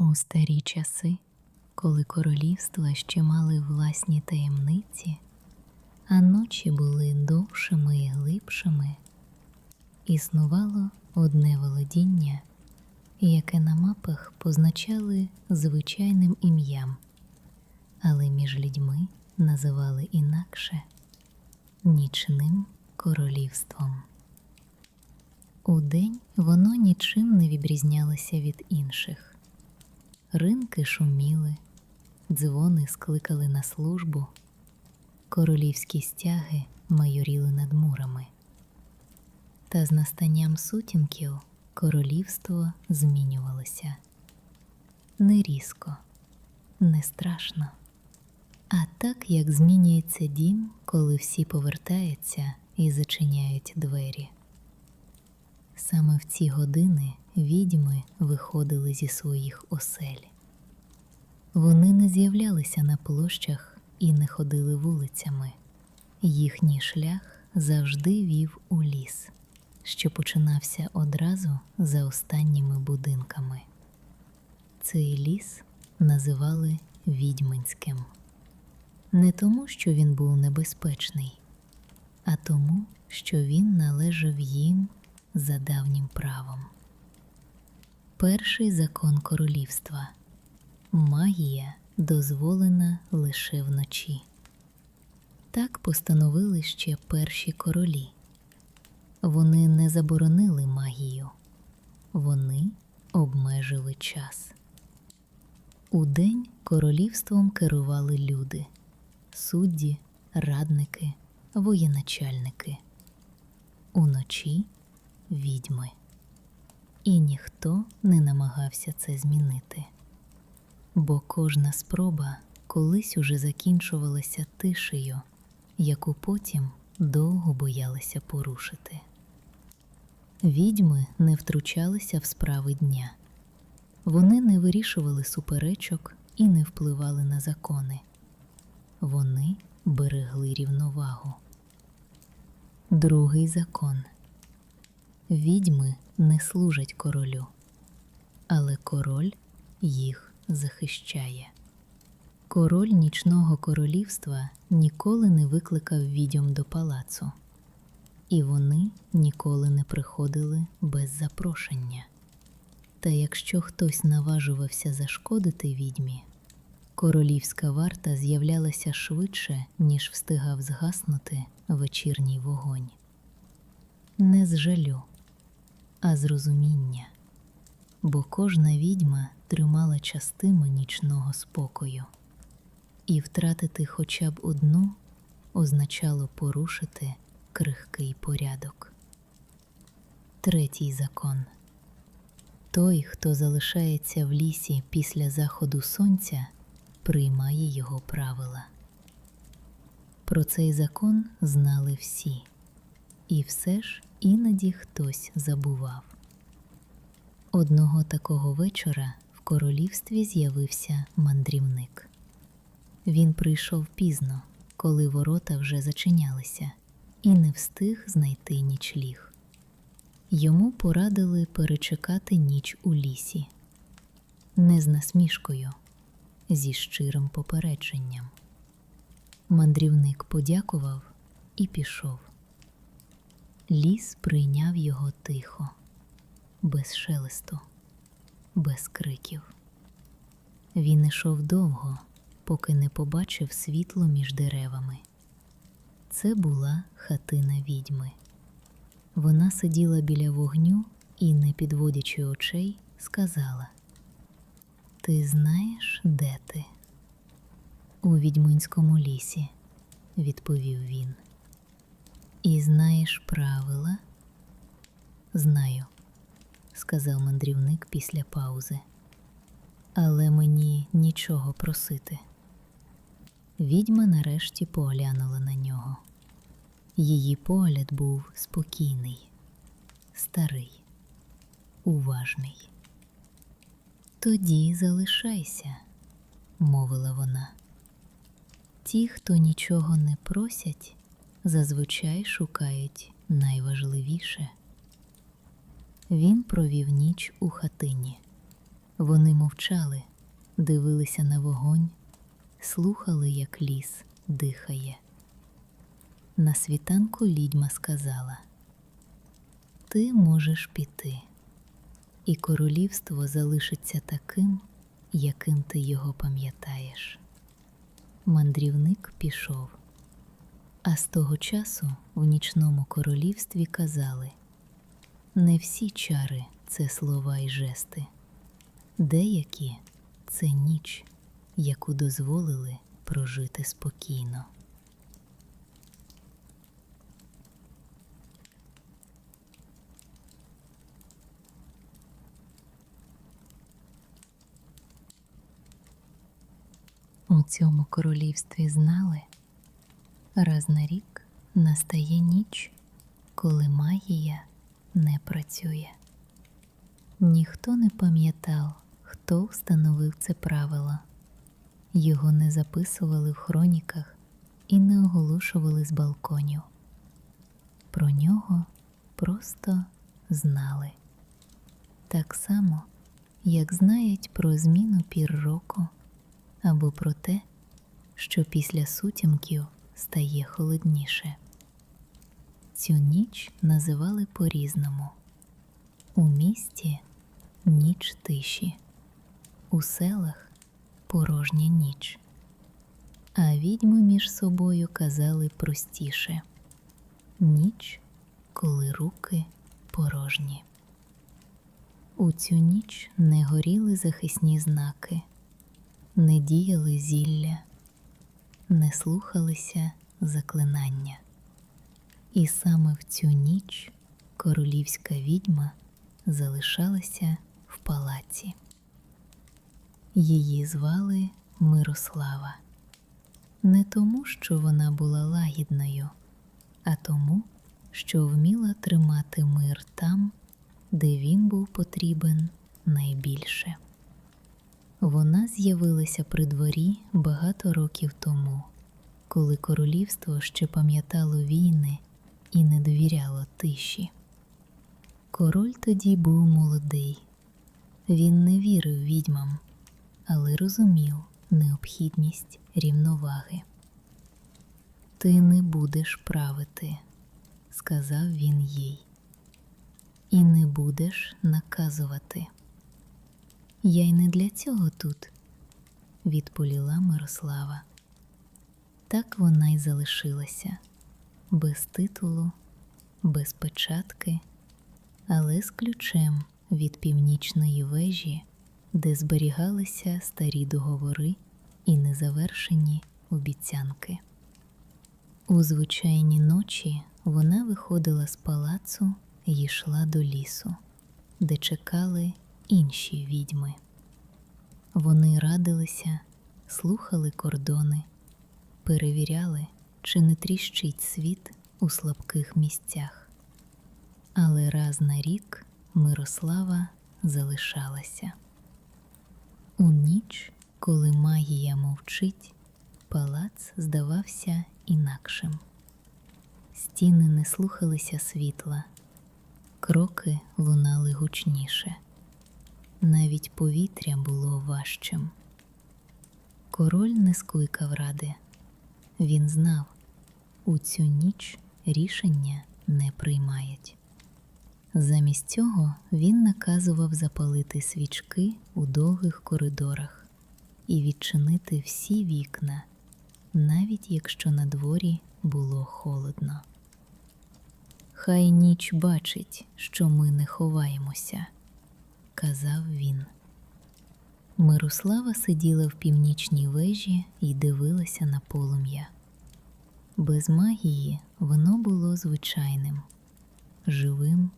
У старі часи, коли королівства ще мали власні таємниці, а ночі були довшими і глибшими, існувало одне володіння, яке на мапах позначали звичайним ім'ям, але між людьми називали інакше нічним королівством. Удень воно нічим не відрізнялося від інших. Ринки шуміли, дзвони скликали на службу, королівські стяги майоріли над мурами. Та з настанням сутінків королівство змінювалося не різко, не страшно, а так, як змінюється дім, коли всі повертаються і зачиняють двері. Саме в ці години відьми виходили зі своїх осель. Вони не з'являлися на площах і не ходили вулицями. Їхній шлях завжди вів у ліс, що починався одразу за останніми будинками. Цей ліс називали відьминським. Не тому, що він був небезпечний, а тому, що він належав їм за давнім правом. Перший закон королівства магія дозволена лише вночі. Так постановили ще перші королі. Вони не заборонили магію, вони обмежили час. Удень королівством керували люди, судді, радники, воєначальники. Уночі відьми. І ніхто не намагався це змінити. Бо кожна спроба колись уже закінчувалася тишею, яку потім довго боялися порушити. Відьми не втручалися в справи дня, вони не вирішували суперечок і не впливали на закони. Вони берегли рівновагу. Другий закон відьми не служать королю, але король їх захищає. Король нічного королівства ніколи не викликав відьом до палацу, і вони ніколи не приходили без запрошення. Та якщо хтось наважувався зашкодити відьмі, королівська варта з'являлася швидше, ніж встигав згаснути вечірній вогонь. Не з жалю, а з розуміння, бо кожна відьма тримала частину нічного спокою, і втратити хоча б одну означало порушити крихкий порядок. Третій закон той, хто залишається в лісі після заходу сонця, приймає його правила. Про цей закон знали всі, і все ж іноді хтось забував. Одного такого вечора в королівстві з'явився мандрівник. Він прийшов пізно, коли ворота вже зачинялися, і не встиг знайти нічліг. Йому порадили перечекати ніч у лісі, не з насмішкою, зі щирим попередженням. Мандрівник подякував і пішов. Ліс прийняв його тихо, без шелесту, без криків. Він ішов довго, поки не побачив світло між деревами. Це була хатина відьми. Вона сиділа біля вогню і, не підводячи очей, сказала: Ти знаєш, де ти? У відьминському лісі, відповів він. І знаєш правила? Знаю, сказав мандрівник після паузи. Але мені нічого просити. Відьма нарешті поглянула на нього. Її погляд був спокійний, старий, уважний. Тоді залишайся, мовила вона. Ті, хто нічого не просять, зазвичай шукають найважливіше. Він провів ніч у хатині, Вони мовчали, дивилися на вогонь, слухали, як ліс дихає. На світанку відьма сказала: Ти можеш піти, і королівство залишиться таким, яким ти його пам'ятаєш. Мандрівник пішов. А з того часу в нічному королівстві казали не всі чари це слова й жести, деякі це ніч, яку дозволили прожити спокійно. У цьому королівстві знали, раз на рік настає ніч, коли магія не працює. Ніхто не пам'ятав, хто встановив це правило. Його не записували в хроніках і не оголошували з балконів. Про нього просто знали. Так само, як знають про зміну пір року або про те, що після сутінків стає холодніше. Цю ніч називали по-різному. У місті ніч тиші, у селах порожня ніч. А відьми між собою казали простіше ніч, коли руки порожні. У цю ніч не горіли захисні знаки, не діяли зілля, не слухалися заклинання. І саме в цю ніч королівська відьма залишалася в палаці. Її звали Мирослава, не тому, що вона була лагідною, а тому, що вміла тримати мир там, де він був потрібен найбільше. Вона з'явилася при дворі багато років тому, коли королівство ще пам'ятало війни і не довіряло тиші. Король тоді був молодий, він не вірив відьмам, але розумів необхідність рівноваги. Ти не будеш правити, сказав він їй, і не будеш наказувати. Я й не для цього тут, відповіла Мирослава. Так вона й залишилася без титулу, без печатки, але з ключем від північної вежі, де зберігалися старі договори і незавершені обіцянки. У звичайні ночі вона виходила з палацу і йшла до лісу, де чекали інші відьми. Вони радилися, слухали кордони, перевіряли, чи не тріщить світ у слабких місцях. Але раз на рік Мирослава залишалася. У ніч, коли магія мовчить, палац здавався інакшим. Стіни не слухалися світла, кроки лунали гучніше, навіть повітря було важчим. Король не скликав ради. Він знав, у цю ніч рішення не приймають. Замість цього він наказував запалити свічки у довгих коридорах і відчинити всі вікна, навіть якщо на дворі було холодно. Хай ніч бачить, що ми не ховаємося, казав він. Мирослава сиділа в північній вежі і дивилася на полум'я. Без магії воно було звичайним, живим,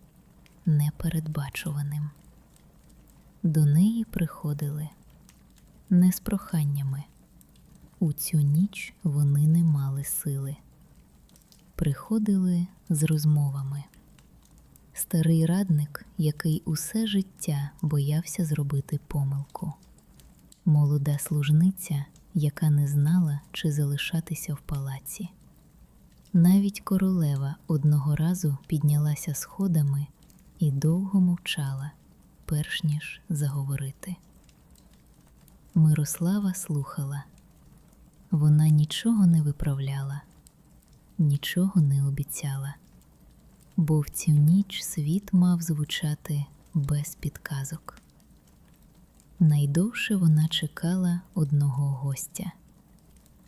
непередбачуваним. До неї приходили не з проханнями. У цю ніч вони не мали сили. Приходили з розмовами. Старий радник, який усе життя боявся зробити помилку, молода служниця, яка не знала, чи залишатися в палаці. Навіть королева одного разу піднялася сходами і довго мовчала, перш ніж заговорити. Мирослава слухала. Вона нічого не виправляла, нічого не обіцяла, бо в цю ніч світ мав звучати без підказок. Найдовше вона чекала одного гостя,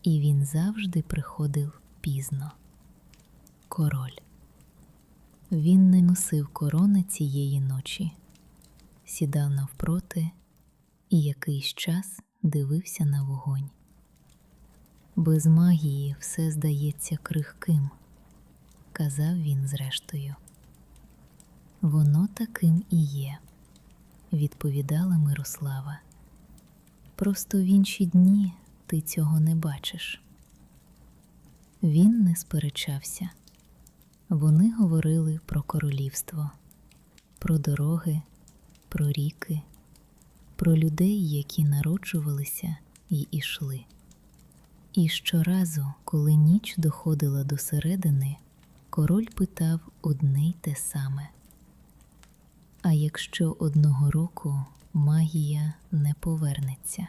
і він завжди приходив пізно. Король. Він не носив корони цієї ночі, сідав навпроти і якийсь час дивився на вогонь. Без магії все здається крихким, казав він зрештою. Воно таким і є, відповідала Мирослава. Просто в інші дні ти цього не бачиш. Він не сперечався. Вони говорили про королівство, про дороги, про ріки, про людей, які народжувалися і ішли. І щоразу, коли ніч доходила до середини, король питав одне й те саме. А якщо одного року магія не повернеться?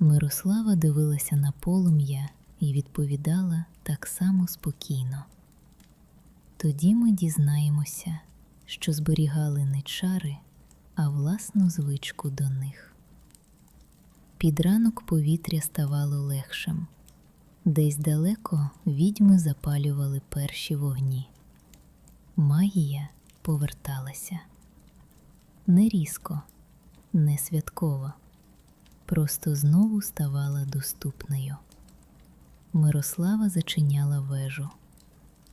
Мирослава дивилася на полум'я і відповідала так само спокійно. Тоді ми дізнаємося, що зберігали не чари, а власну звичку до них. Під ранок повітря ставало легшим. Десь далеко відьми запалювали перші вогні. Магія поверталася не різко, не святково, просто знову ставала доступною. Мирослава зачиняла вежу,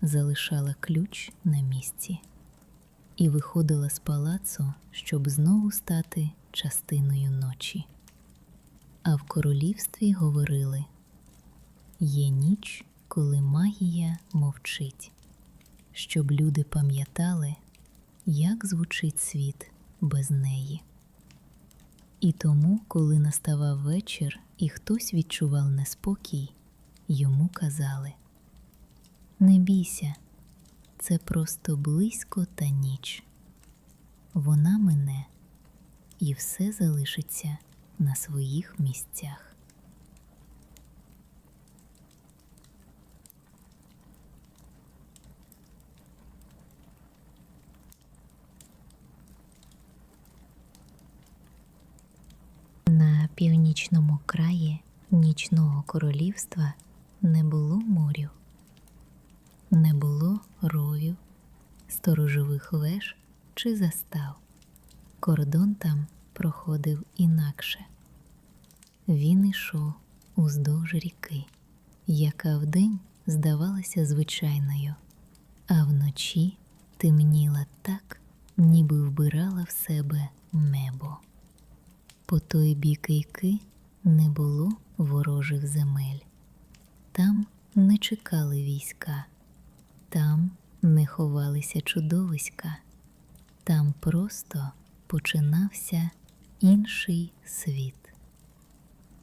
залишала ключ на місці і виходила з палацу, щоб знову стати частиною ночі. А в королівстві говорили є ніч, коли магія мовчить, щоб люди пам'ятали, як звучить світ без неї. І тому, коли наставав вечір і хтось відчував неспокій, йому казали Не бійся, це просто близько та ніч. Вона мине, і все залишиться на своїх місцях. На північному краї нічного королівства не було морів, не було ровів, сторожових веж чи застав. Кордон там проходив інакше. Він ішов уздовж ріки, яка вдень здавалася звичайною, а вночі темніла так, ніби вбирала в себе небо. По той бік ріки не було ворожих земель. Там не чекали війська, там не ховалися чудовиська, там просто починався інший світ.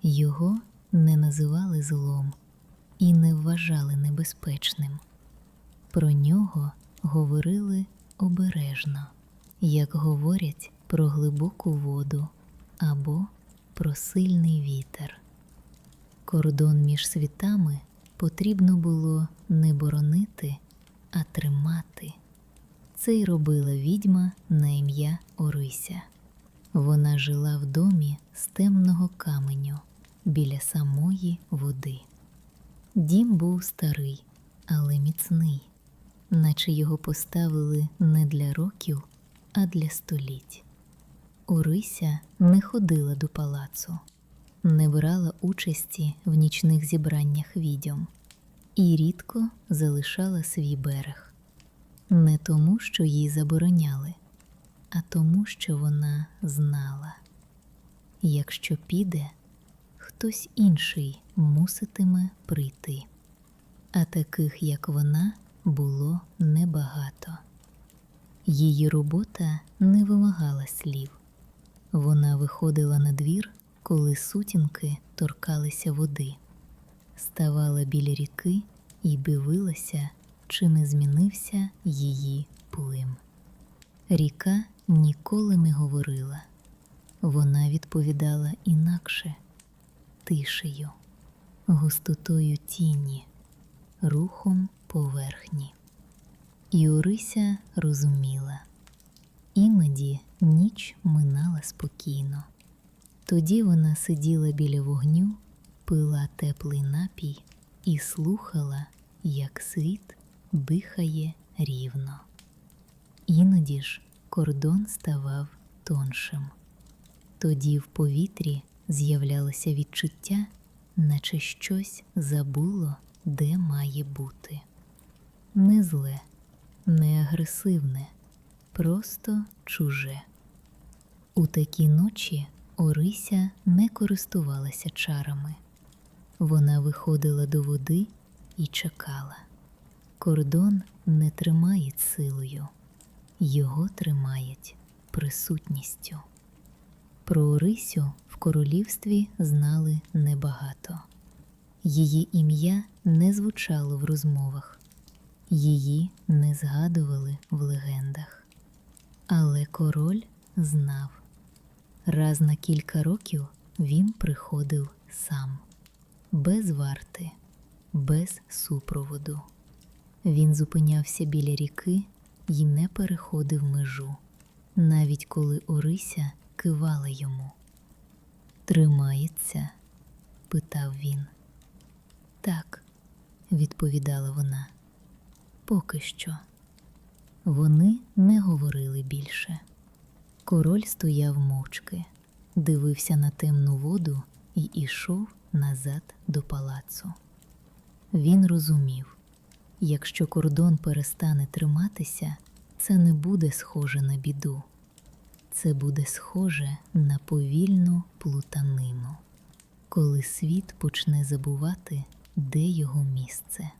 Його не називали злом і не вважали небезпечним. Про нього говорили обережно, як говорять про глибоку воду або про сильний вітер. Кордон між світами потрібно було не боронити, а тримати. Це й робила відьма на ім'я Орися. Вона жила в домі з темного каменю біля самої води. Дім був старий, але міцний, наче його поставили не для років, а для століть. Орися не ходила до палацу, не брала участі в нічних зібраннях відьом і рідко залишала свій берег. Не тому, що їй забороняли, а тому, що вона знала якщо піде, хтось інший муситиме прийти. А таких, як вона, було небагато. Її робота не вимагала слів. Вона виходила на двір, коли сутінки торкалися води, ставала біля ріки і дивилася, чи не змінився її плим. Ріка ніколи не говорила. вона відповідала інакше, тишею, густотою тіні, рухом поверхні. І Орися розуміла, іноді ніч минала спокійно. Тоді вона сиділа біля вогню, пила теплий напій і слухала, як світ дихає рівно. Іноді ж кордон ставав тоншим. Тоді в повітрі з'являлося відчуття, наче щось забуло, де має бути. Не зле, не агресивне, просто чуже. У такі ночі Орися не користувалася чарами. Вона виходила до води і чекала. Кордон не тримають силою, його тримають присутністю. Про Орисю в королівстві знали небагато. Її ім'я не звучало в розмовах, її не згадували в легендах. Але король знав. Раз на кілька років він приходив сам, без варти, без супроводу. Він зупинявся біля ріки і не переходив межу, навіть коли Орися кивала йому. Тримається? питав він. Так, відповідала вона. Поки що. Вони не говорили більше. Король стояв мовчки, дивився на темну воду і ішов назад до палацу. Він розумів, якщо кордон перестане триматися, це не буде схоже на біду, це буде схоже на повільну плутанину, коли світ почне забувати, де його місце.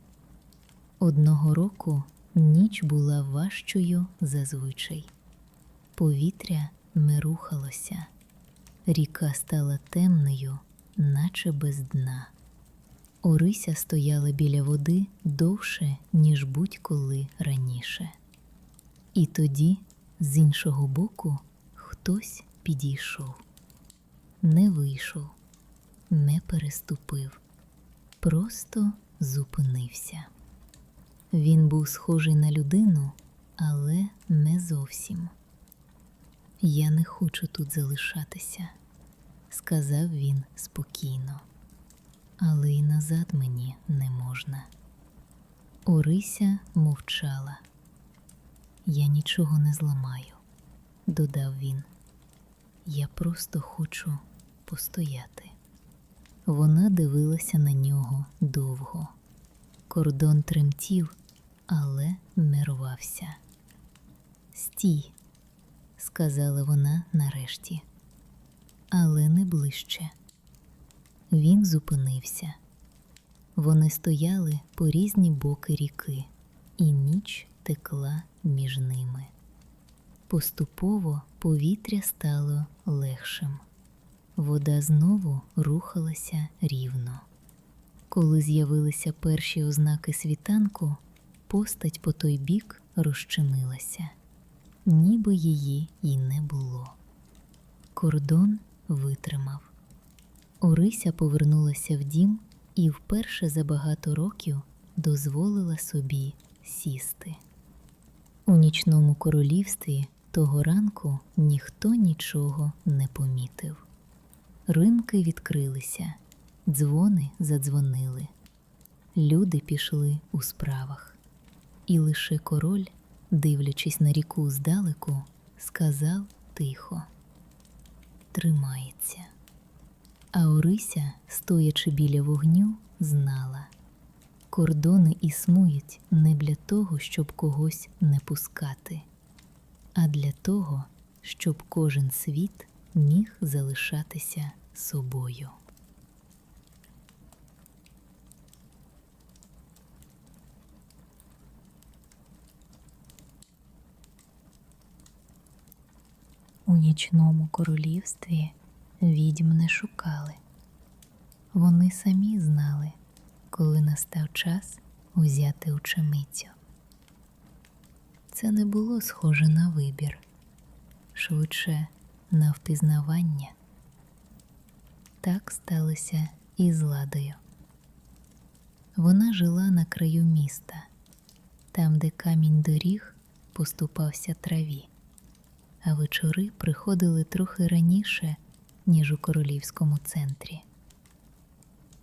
Одного року ніч була важчою зазвичай. Повітря не рухалося, ріка стала темною, наче без дна. Орися стояла біля води довше, ніж будь-коли раніше. І тоді, з іншого боку, хтось підійшов, не вийшов, не переступив, просто зупинився. Він був схожий на людину, але не зовсім. Я не хочу тут залишатися, сказав він спокійно, але й назад мені не можна. Орися мовчала. Я нічого не зламаю, додав він. Я просто хочу постояти. Вона дивилася на нього довго. Кордон тремтів, але не рвався. Стій, сказала вона нарешті, але не ближче. Він зупинився. Вони стояли по різні боки ріки, і ніч текла між ними. Поступово повітря стало легшим. Вода знову рухалася рівно. Коли з'явилися перші ознаки світанку, постать по той бік розчинилася, ніби її й не було. Кордон витримав. Орися повернулася в дім і вперше за багато років дозволила собі сісти. У нічному королівстві того ранку ніхто нічого не помітив. Ринки відкрилися, дзвони задзвонили, люди пішли у справах, і лише король, дивлячись на ріку здалеку, сказав тихо: Тримається. А Орися, стоячи біля вогню, знала кордони існують не для того, щоб когось не пускати, а для того, щоб кожен світ міг залишатися собою. У нічному королівстві відьм не шукали. Вони самі знали, коли настав час узяти ученицю. Це не було схоже на вибір, швидше на впізнавання. Так сталося і з ладою. Вона жила на краю міста, там, де камінь доріг поступався траві, а вечори приходили трохи раніше, ніж у королівському центрі.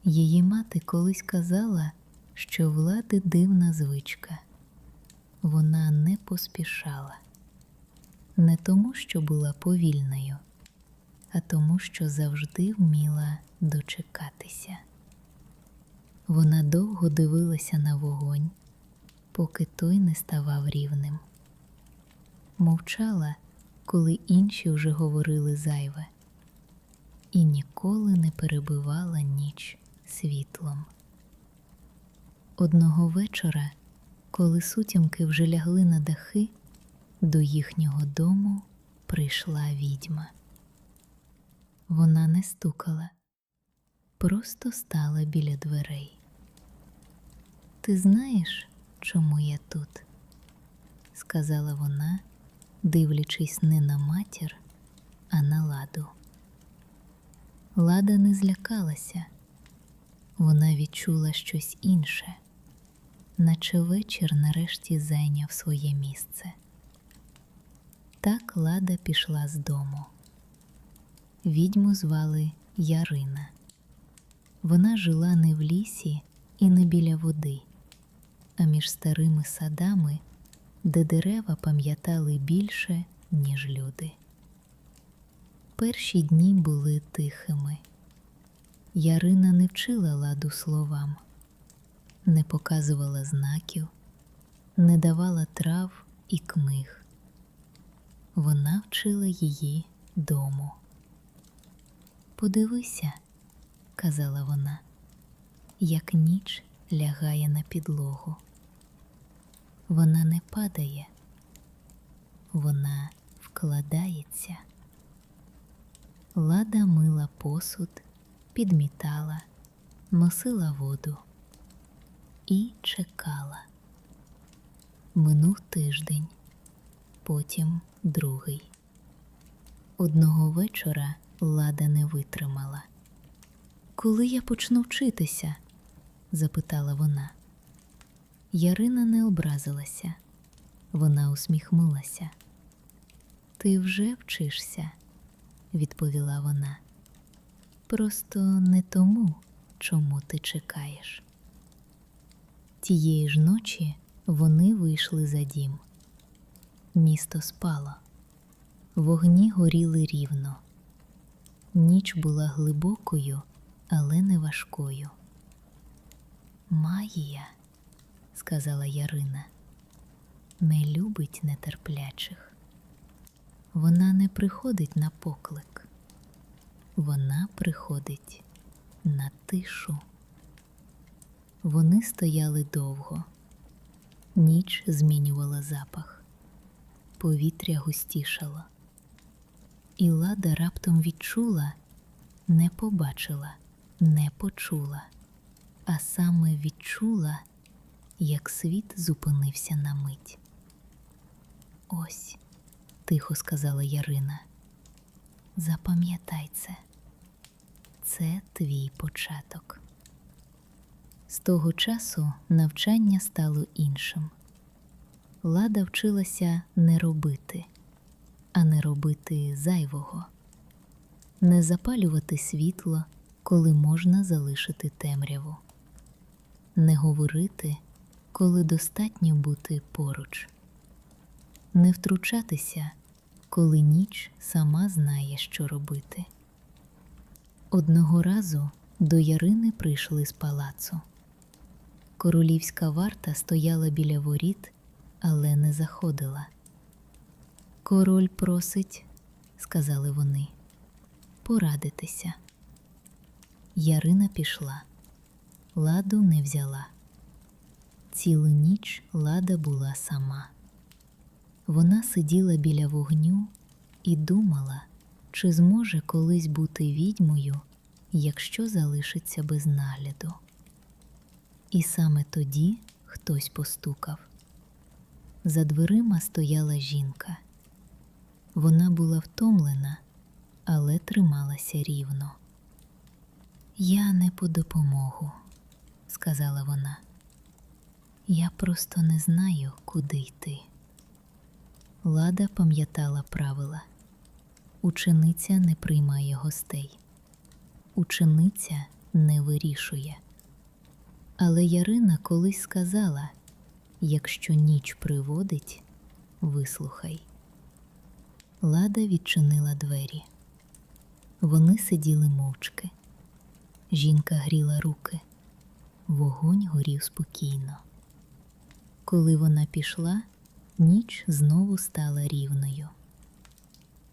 Її мати колись казала, що влади дивна звичка. Вона не поспішала, не тому, що була повільною, а тому, що завжди вміла дочекатися. Вона довго дивилася на вогонь, поки той не ставав рівним. Мовчала, коли інші вже говорили зайве, і ніколи не перебивала ніч світлом. Одного вечора, коли сутінки вже лягли на дахи, до їхнього дому прийшла відьма. Вона не стукала, просто стала біля дверей. Ти знаєш, чому я тут? сказала вона, дивлячись не на матір, а на ладу. Лада не злякалася, вона відчула щось інше, наче вечір нарешті зайняв своє місце. Так Лада пішла з дому. Відьму звали Ярина. Вона жила не в лісі і не біля води, а між старими садами, де дерева пам'ятали більше, ніж люди. Перші дні були тихими. Ярина не вчила ладу словам, не показувала знаків, не давала трав і книг. Вона вчила її дому. Подивися, казала вона, як ніч лягає на підлогу. Вона не падає, вона вкладається. Лада мила посуд, підмітала, носила воду і чекала. Минув тиждень, потім другий. Одного вечора Лада не витримала. Коли я почну вчитися? запитала вона. Ярина не образилася, вона усміхнулася. Ти вже вчишся, відповіла вона. Просто не тому, чому ти чекаєш. Тієї ж ночі вони вийшли за дім. Місто спало, вогні горіли рівно. Ніч була глибокою, але не важкою. Магія, сказала Ярина, не любить нетерплячих. Вона не приходить на поклик, вона приходить на тишу. Вони стояли довго, ніч змінювала запах, повітря густішало. І лада раптом відчула, не побачила, не почула, а саме відчула, як світ зупинився на мить. Ось, тихо сказала Ярина. Запам'ятай це, це твій початок. З того часу навчання стало іншим. Лада вчилася не робити, а не робити зайвого, не запалювати світло, коли можна залишити темряву, не говорити, коли достатньо бути поруч, не втручатися, коли ніч сама знає, що робити. Одного разу до Ярини прийшли з палацу. Королівська варта стояла біля воріт, але не заходила. Король просить, сказали вони, порадитися. Ярина пішла, ладу не взяла. Цілу ніч лада була сама. Вона сиділа біля вогню і думала, чи зможе колись бути відьмою, якщо залишиться без нагляду. І саме тоді хтось постукав. За дверима стояла жінка. Вона була втомлена, але трималася рівно. Я не по допомогу, сказала вона. Я просто не знаю, куди йти. Лада пам'ятала правила. Учениця не приймає гостей. Учениця не вирішує. Але Ярина колись сказала: якщо ніч приводить, вислухай. Лада відчинила двері. Вони сиділи мовчки. Жінка гріла руки, вогонь горів спокійно. Коли вона пішла, ніч знову стала рівною.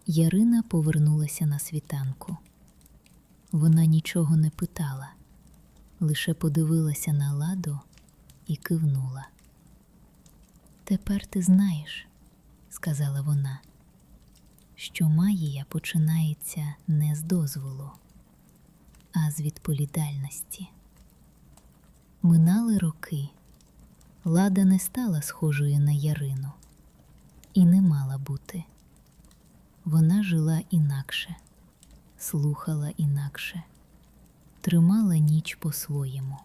Ярина повернулася на світанку. Вона нічого не питала, лише подивилася на ладу і кивнула. Тепер ти знаєш, сказала вона, що магія починається не з дозволу, а з відповідальності. Минали роки. Лада не стала схожою на Ярину і не мала бути. Вона жила інакше, слухала інакше, тримала ніч по-своєму.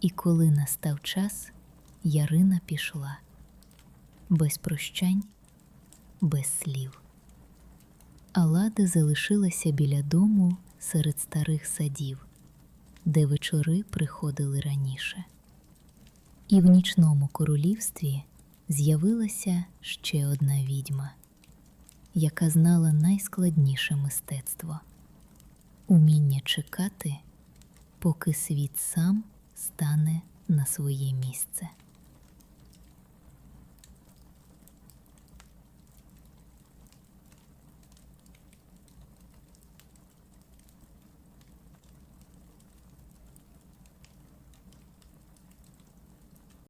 І коли настав час, Ярина пішла без прощань, без слів. А Лада залишилася біля дому серед старих садів, де вечори приходили раніше. І в нічному королівстві з'явилася ще одна відьма, яка знала найскладніше мистецтво уміння чекати, поки світ сам стане на своє місце.